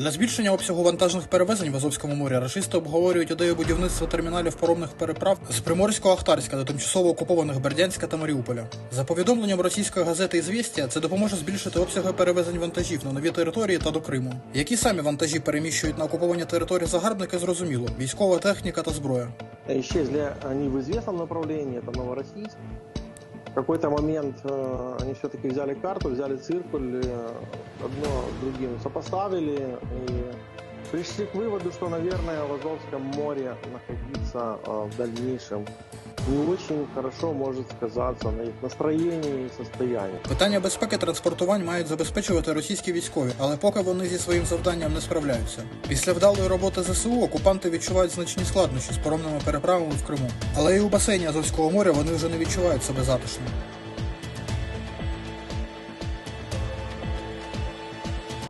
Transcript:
Для збільшення обсягу вантажних перевезень в Азовському морі рашисти обговорюють ідею будівництва терміналів паромних переправ з Приморського Ахтарська до тимчасово окупованих Бердянська та Маріуполя. За повідомленням російської газети «Ізвістія», це допоможе збільшити обсяги перевезень вантажів на нові території та до Криму. Які самі вантажі переміщують на окуповані території загарбники, зрозуміло: військова техніка та зброя. Исчезли они в известном направлении, это Новороссийск. В какой-то момент э, они все-таки взяли карту, взяли циркуль, э, одно с другим сопоставили и пришли к выводу, что, наверное, в Азовском море находиться э, в дальнейшем не очень хорошо может сказаться на їх настроєнні і состоянні. Питання безпеки транспортувань мають забезпечувати російські військові, але поки вони зі своїм завданням не справляються. Після вдалої роботи ЗСУ окупанти відчувають значні складнощі з поромними переправами в Криму. Але і у басейні Азовського моря вони вже не відчувають себе затишно.